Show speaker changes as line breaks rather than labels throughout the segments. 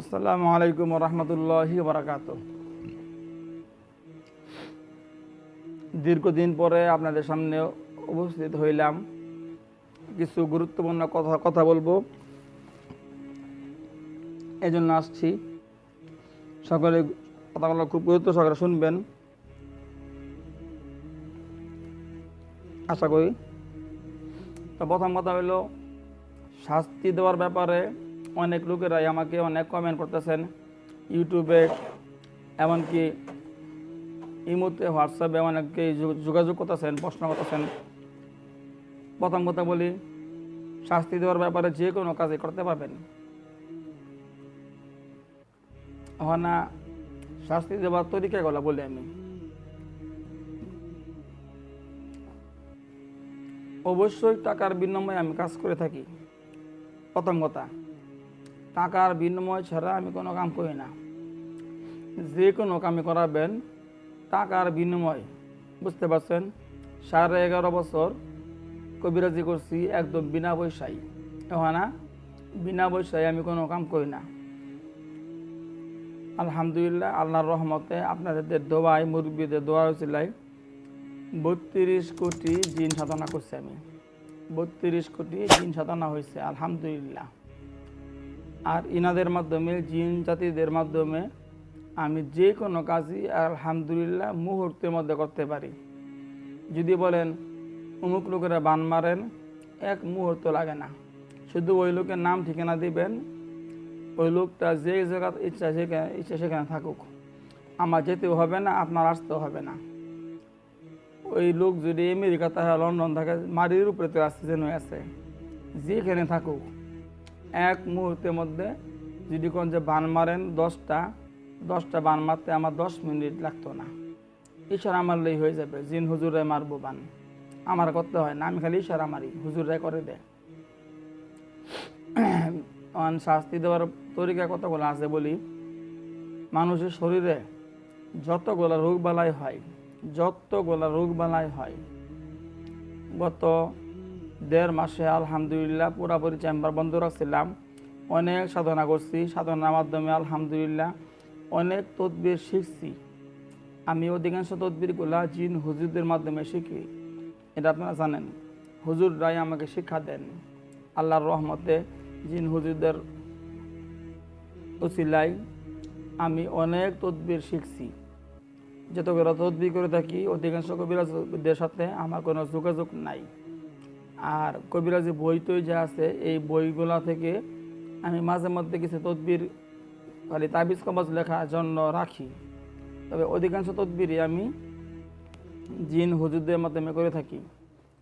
আসসালামু আলাইকুম রহমতুল্লাহি বারাকাত দীর্ঘদিন পরে আপনাদের সামনে উপস্থিত হইলাম। কিছু গুরুত্বপূর্ণ কথা কথা বলব। এই জন্য আসছি। সকলে কথাগুলো খুব গুরুত্ব সহকারে শুনবেন। আশা করি। তো প্রথম কথা হলো, শাস্তি দেওয়ার ব্যাপারে অনেক লোকেরাই আমাকে অনেক কমেন্ট করতেছেন ইউটিউবে, এমনকি ইমোতে হোয়াটসঅ্যাপে অনেকে যোগাযোগ করতেছেন, প্রশ্ন করতেছেন। প্রথম কথা বলি, শাস্তি দেওয়ার ব্যাপারে যে কোনো কাজই করতে পারবেন। না, শাস্তি দেওয়ার তরিকাগুলো বলি আমি। অবশ্যই টাকার বিনিময়ে আমি কাজ করে থাকি। প্রথম কথা। টাকার বিনিময় ছাড়া আমি কোনো কাম করি না। যে কোনো কামে করাবেন, টাকার বিনিময়, বুঝতে পারছেন? সাড়ে এগারো বছর কবিরাজি করছি একদম বিনা পয়সায়। না? বিনা পয়সায় আমি কোনো কাম করি না। আলহামদুলিল্লাহ, আল্লাহর রহমতে আপনাদের দোয়াই মুরব্বীদের দোয়া হয়েছিলাই বত্রিশ কোটি জিন সাধনা করছি আমি। বত্রিশ কোটি জিন সাধনা হয়েছে, আলহামদুলিল্লাহ। আর ইনাদের মাধ্যমে, জিন জাতিদের মাধ্যমে আমি যে কোনো কাজই আলহামদুলিল্লাহ মুহূর্তের মধ্যে করতে পারি। যদি বলেন, অমুক লোকেরা বান মারেন, এক মুহূর্ত লাগে না। শুধু ওই লোকের নাম ঠিকানা দিবেন, ওই লোকটা যে জায়গা ইচ্ছা সেখানে ইচ্ছা সেখানে থাকুক। আমার যেতেও হবে না, আপনার আসতেও হবে না। ওই লোক যদি আমেরিকা থাকে লন্ডন থাকে মাটির উপরে তো অক্সিজেন হয়ে আছে যেখানে থাকুক। এক মুহূর্তের মধ্যে যদি কোন যে বান মারেন দশটা দশটা বান মারতে আমার দশ মিনিট লাগতো না। ইশারা মারলেই হয়ে যাবে, জিন হুজুরে মারবো বান। আমার করতে হয় না, আমি খালি ইশারা মারি, হুজুরে করে দেয় শাস্তি দেওয়ার তরিকা কতগুলো আছে বলি? মানুষের শরীরে যতগুলো রোগ বালাই হয়, যতগুলো রোগ বালাই হয়, গত দেড় মাসে আলহামদুলিল্লাহ পুরাপুরি চেম্বার বন্ধ রাখছিলাম। অনেক সাধনা করছি, সাধনার মাধ্যমে আলহামদুলিল্লাহ অনেক তদবির শিখছি। আমি অধিকাংশ তদবিরগুলা জিন হুজুরদের মাধ্যমে শিখি। এটা আপনারা জানেন। হুজুররাই আমাকে শিক্ষা দেন। আল্লাহর রহমতে জিন হুজুরদের উচিলাই আমি অনেক তদবির শিখছি। যত যতগুলো তদবির করে থাকি, অধিকাংশ কবিরাজদের সাথে আমার কোনো যোগাযোগ নাই। আর কবিরাজি বই টই যা আছে, এই বইগুলা থেকে আমি মাঝে মধ্যে কিছু তদবির খালি তাবিজ কবাজ লেখার জন্য রাখি। তবে অধিকাংশ তদবিরই আমি জিন হুজুরদের মাধ্যমে করে থাকি।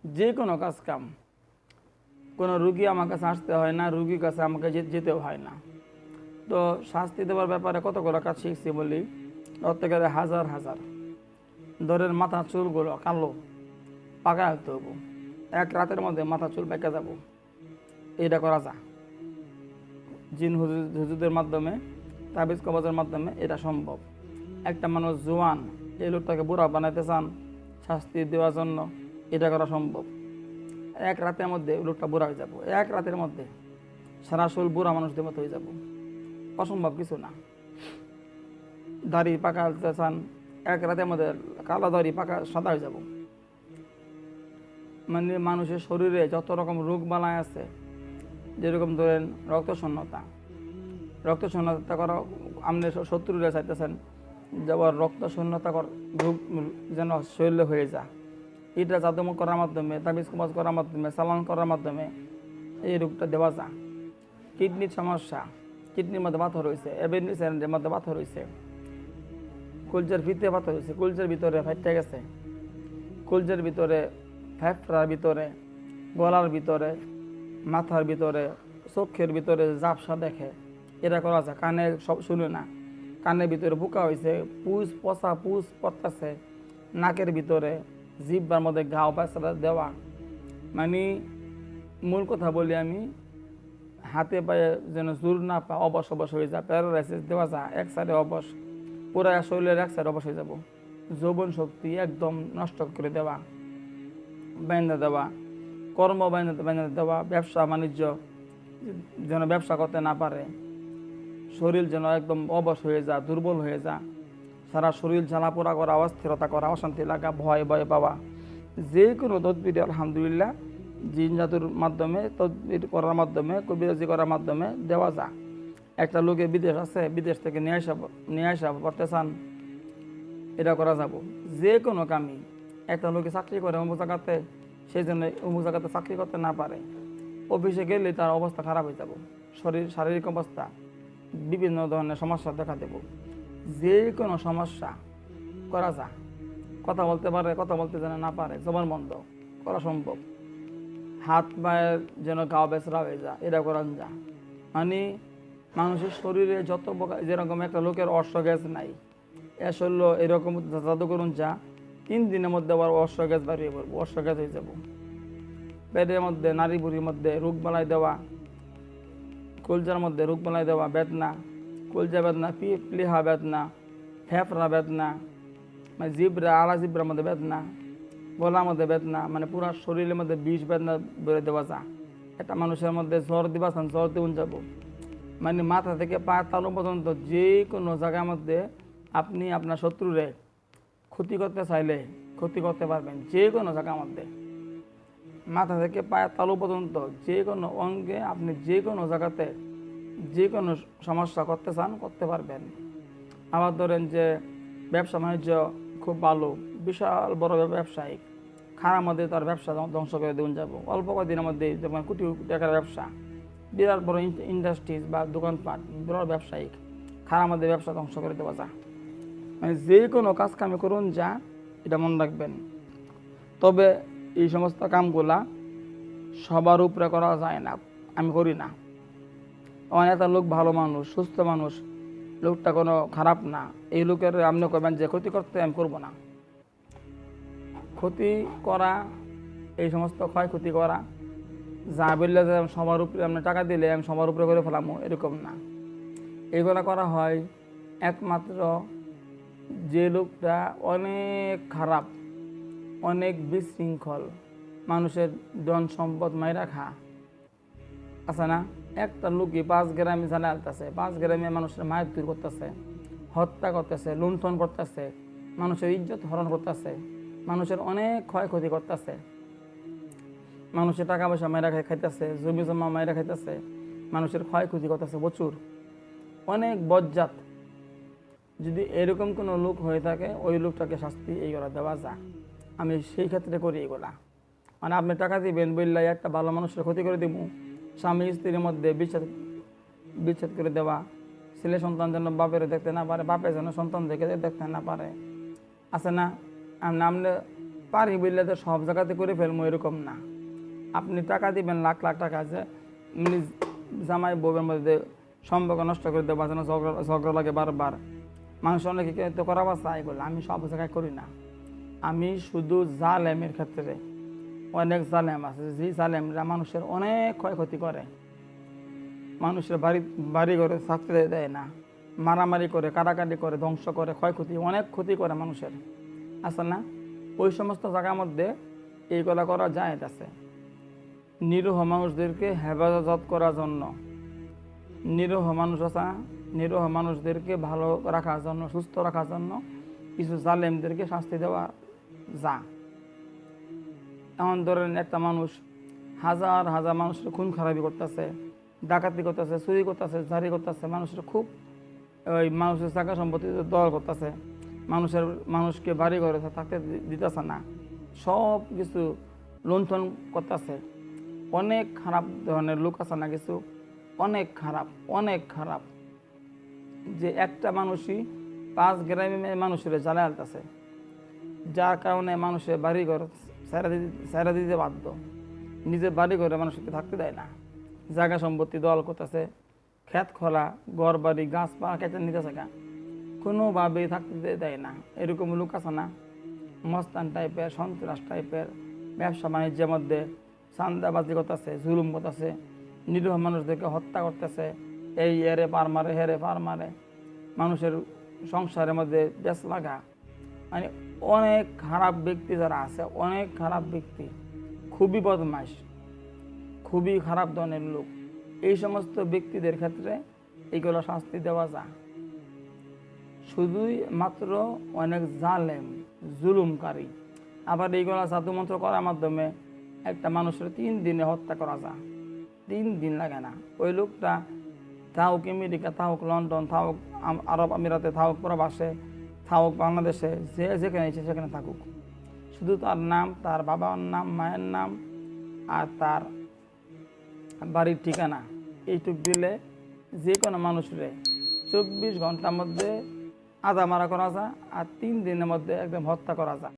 যে কোনো কাজ কাম। কোনো রুগী আমার কাছে আসতে হয় না, রুগীর কাছে আমাকে যেতেও হয় না। তো শাস্তি দেওয়ার ব্যাপারে কতগুলো কাজ শিখছি বলি, প্রত্যেকের হাজার হাজার। দরের মাথা চুলগুলো কালো পাকা হতে হব এক রাতের মধ্যে মাথা চুল পেকে যাব। এটা করা যা। জিন হুজুর হুজুরদের মাধ্যমে, তাবিজ কবজের মাধ্যমে এটা সম্ভব। একটা মানুষ জোয়ান, এই লোকটাকে বুড়া বানাইতে চান, শাস্তি দেওয়ার জন্য এটা করা সম্ভব। এক রাতের মধ্যে লোকটা বুড়া হয়ে যাব। এক রাতের মধ্যে সারা বুড়া মানুষদের মতো হয়ে যাব। অসম্ভব কিছু না। দাড়ি পাকা চান, এক রাতের মধ্যে কালো দাড়ি পাকা সাদা হয়ে যাব। মানে মানুষের শরীরে যত রকম রোগ বালাই আছে, যেরকম ধরেন রক্ত শূন্যতা রক্ত শূন্যতা করা, আপনি শত্রুরা চাইতেছেন যাবার রক্ত শূন্যতা কর- রোগ যেন শরীরে হয়ে যা। এটা জাদুমুখ করার মাধ্যমে, তাবিজ কুমাজ করার মাধ্যমে সালান করার মাধ্যমে এই রোগটা দেওয়া যা। কিডনির সমস্যা, কিডনির মধ্যে পাথর হয়েছে এবেনিসের মধ্যে পাথর হয়েছে কলজার ভিতরে পাথর হয়েছে কলজার ভিতরে ফাইটে গেছে। কলজার ভিতরে ফ্যাফড়ার ভিতরে, গলার ভিতরে, মাথার ভিতরে, চোখের ভিতরে জাপসা দেখে। এটা করা যায়। কানে সব শুনে না। কানের ভিতরে পোকা হয়েছে পুষ পচা পুষ পড়তেছে। নাকের ভিতরে জিব্বার মধ্যে ঘাও পায়সাটা দেওয়া। মানে মূল কথা বলি আমি, হাতে পায়ে যেন জোর না পা, অবশ অবশ হয়ে যায়। প্যারালাইসিস দেওয়া যায়। এক সাইডে অবশ, পুরো শরীরের এক সাইডে অবশ হয়ে যাব। যৌবন শক্তি একদম নষ্ট করে দেওয়া। বেঁধে দেওয়া, কর্ম বেঁধে বেঁধে দেওয়া, ব্যবসা বাণিজ্য, যেন ব্যবসা করতে না পারে। শরীর যেন একদম অবশ হয়ে যা দুর্বল হয়ে যা সারা শরীর জ্বালাপোড়া করা, অস্থিরতা করা, অশান্তি লাগা, ভয় ভয় পাওয়া। যে কোনো তদবির, আলহামদুলিল্লাহ, জিন জাতুর মাধ্যমে, তদবির করার মাধ্যমে, কবিরাজি করার মাধ্যমে দেওয়া যা একটা লোকে বিদেশ আছে, বিদেশ থেকে নিয়ে আসা নিয়ে আসা করতে চান, এটা করা যাব। যে কোনো কামই। একটা লোকে চাকরি করে অমুক জায়গাতে, সেই জন্য অমুক জায়গাতে চাকরি করতে না পারে। অফিসে গেলে তার অবস্থা খারাপ হয়ে যাব। শরীর, শারীরিক অবস্থা, বিভিন্ন ধরনের সমস্যা দেখা দেব। যে কোনো সমস্যা করা যা। কথা বলতে পারে, কথা বলতে যেন না পারে, জবান বন্ধ, করা সম্ভব। হাত, পায়ের যেন গা বেচরা হয়ে যা, এটা করান যা। মানে মানুষের শরীরে যত প্রকার, যেরকম একটা লোকের অর্শ গ্যাস নাই। এ শরীর এরকম করুন যা তিন দিনের মধ্যে আবার অর্শ গ্যাস বাড়িয়ে পড়ব অর্শ গ্যাস হয়ে যাব। পেটের মধ্যে, নারী বুড়ির মধ্যে রোগ বালাই দেওয়া, কলজার মধ্যে রোগ বালাই দেওয়া বেদনা, কলজা বেদনা, পি প্লিহা বেদনা, ফেফড়া বেদনা মানে জিবরা, আলা জিব্রার মধ্যে বেদনা, গলার মধ্যে বেদনা মানে পুরা শরীরের মধ্যে বিষ বেদনা বেড়ে দেওয়া যা। একটা মানুষের মধ্যে জ্বর দিবা চান, জ্বর দেউন যাব। মানে মাথা থেকে পা তালু পর্যন্ত যে কোনো জায়গার মধ্যে আপনি আপনার শত্রুরে ক্ষতি করতে চাইলে ক্ষতি করতে পারবেন যে কোনো জায়গার মধ্যে। মাথা থেকে পায়ের তালু পর্যন্ত যে কোনো অঙ্গে আপনি যে কোনো জায়গাতে যে কোনো সমস্যা করতে চান, করতে পারবেন। আবার ধরেন যে ব্যবসা বাণিজ্য খুব ভালো, বিশাল বড় ব্যবসায়িক খারাপ মধ্যে তার ব্যবসা ধ্বংস করে দেবেন যাব। অল্প কদিনের মধ্যে যেমন কোটি টাকার ব্যবসা। বিরাট বড় ইন্ডাস্ট্রিজ বা দোকানপাট, বড় ব্যবসায়িক। খারাপ মধ্যে ব্যবসা ধ্বংস করে দেওয়া যা মানে যে কোনো কাজ কামে করুন যা, এটা মনে রাখবেন। তবে এই সমস্ত কামগুলা সবার উপরে করা যায় না, আমি করি না। অনেক একটা লোক ভালো মানুষ, সুস্থ মানুষ, লোকটা কোনো খারাপ না। এই লোকের আপনি করবেন যে ক্ষতি করতে আমি করব না। ক্ষতি করা, এই সমস্ত ক্ষয়ক্ষতি করা, যা বললে যে সবার উপরে আপনি টাকা দিলে আমি সবার উপরে করে ফেলামো, এরকম না। এগুলো করা হয় একমাত্র যে লোকটা অনেক খারাপ, অনেক বিশৃঙ্খল, মানুষের ধন সম্পদ মাইরা খা। আছে না, একটা লোকই পাঁচ গ্রামে জানা আলতেছে, পাঁচ গ্রামে মানুষের মায়ের দূর করতেছে, হত্যা করতেছে, লুণ্ঠন করতেছে, মানুষের ইজ্জত হরণ করতেছে, মানুষের অনেক ক্ষয়ক্ষতি করতেছে। মানুষের টাকা পয়সা মায়েরা খাই খাইতেছে, জমি জমা মায়েরা খাইতেছে, মানুষের ক্ষয়ক্ষতি করতেছে প্রচুর। অনেক বজ্জাত যদি এরকম কোনো লোক হয়ে থাকে, ওই লোকটাকে শাস্তি এইগুলা দেওয়া যায়। আমি সেই ক্ষেত্রে করি এগুলা। মানে আপনি টাকা দিবেন, বললে একটা ভালো মানুষের ক্ষতি করে দিব স্বামী স্ত্রীর মধ্যে বিচ্ছেদ বিচ্ছেদ করে দেওয়া। ছেলে সন্তান যেন বাপের দেখতে না পারে বাপের যেন সন্তান দেখে দেখতে না পারে। আছে না? আমরা আমরা পারি বললে তো সব জায়গাতে করে ফেলব এরকম না। আপনি টাকা দিবেন, লাখ লাখ টাকা আছে জামাই বউয়ের মধ্যে সম্পর্ক নষ্ট করে দেওয়া যেন ঝগড়া ঝগড়া লাগে বারবার। মানুষ অনেকে তো করা বা চাই বলে আমি সব জায়গায় করি না। আমি শুধু জালেমের ক্ষেত্রে। অনেক জালেম আছে, যে জালেমরা মানুষের অনেক ক্ষয়ক্ষতি করে। মানুষের বাড়ি বাড়ি ঘরে থাকতে দেয় না। মারামারি করে, কাটাকাটি করে, ধ্বংস করে, ক্ষয়ক্ষতি, অনেক ক্ষতি করে মানুষের। আছে না? ওই সমস্ত জায়গার মধ্যে এইগুলা করা যায় আছে। নিরীহ মানুষদেরকে হেফাজত করার জন্য। নিরীহ মানুষ আছে? নিরীহ মানুষদেরকে ভালো রাখার জন্য, সুস্থ রাখার জন্য কিছু জালেমদেরকে শাস্তি দেওয়া যা। এমন ধরেন একটা মানুষ হাজার হাজার মানুষের খুন খারাপি করতেছে, ডাকাতি করতেছে, চুরি করতেছে জারি করতেছে, মানুষের খুব ওই মানুষের চাকা সম্পত্তি দল করতেছে, মানুষের, মানুষকে বাড়ি ঘরে থাকতে দিতেছে না। সব কিছু লুণ্ঠন করতেছে। অনেক খারাপ ধরনের লোক আছে না কিছু? অনেক খারাপ অনেক খারাপ। যে একটা মানুষই পাঁচ গ্রামে মানুষের জ্বালা আলতেছে, যার কারণে মানুষের বাড়িঘর সারা দিতে সারা দিতে বাধ্য। নিজের বাড়িঘরে মানুষকে থাকতে দেয় না। জায়গা সম্পত্তি দল করতেছে, ক্ষেত খোলা ঘর বাড়ি গাছপালা কেটে নিতেছে গা। কোনোভাবেই থাকতে দেয় না। এরকম লোক আছে না, মস্তান টাইপের, সন্ত্রাস টাইপের, ব্যবসা বাণিজ্যের মধ্যে চান্দাবাজি করতেছে, জুলুম করতেছে, নিরীহ মানুষদেরকে হত্যা করতেছে এই এরে পার মারে, হেরে পার মারে। মানুষের সংসারের মধ্যে বেশ লাগা মানে অনেক খারাপ ব্যক্তি যারা আছে, অনেক খারাপ ব্যক্তি, খুবই বদমাস খুবই খারাপ ধরনের লোক। এই সমস্ত ব্যক্তিদের ক্ষেত্রে এইগুলো শাস্তি দেওয়া যায়। শুধুই মাত্র অনেক জালেম, জুলুমকারী। আবার এইগুলো জাদুমন্ত্র করার মাধ্যমে একটা মানুষের তিন দিনে হত্যা করা যায়। তিন দিন লাগে না। ওই লোকটা থাকুক আমেরিকা থাকুক লন্ডন থাকুক আরব আমিরাতে থাকুক প্রবাসে থাকুক বাংলাদেশে, যে যেখানে ইচ্ছে সেখানে থাকুক। শুধু তার নাম, তার বাবার নাম, মায়ের নাম আর তার বাড়ির ঠিকানা এইটুক দিলে যে কোনো মানুষরে চব্বিশ ঘণ্টার মধ্যে আধা মারা করা যায় আর তিন দিনের মধ্যে একদম হত্যা করা যায়।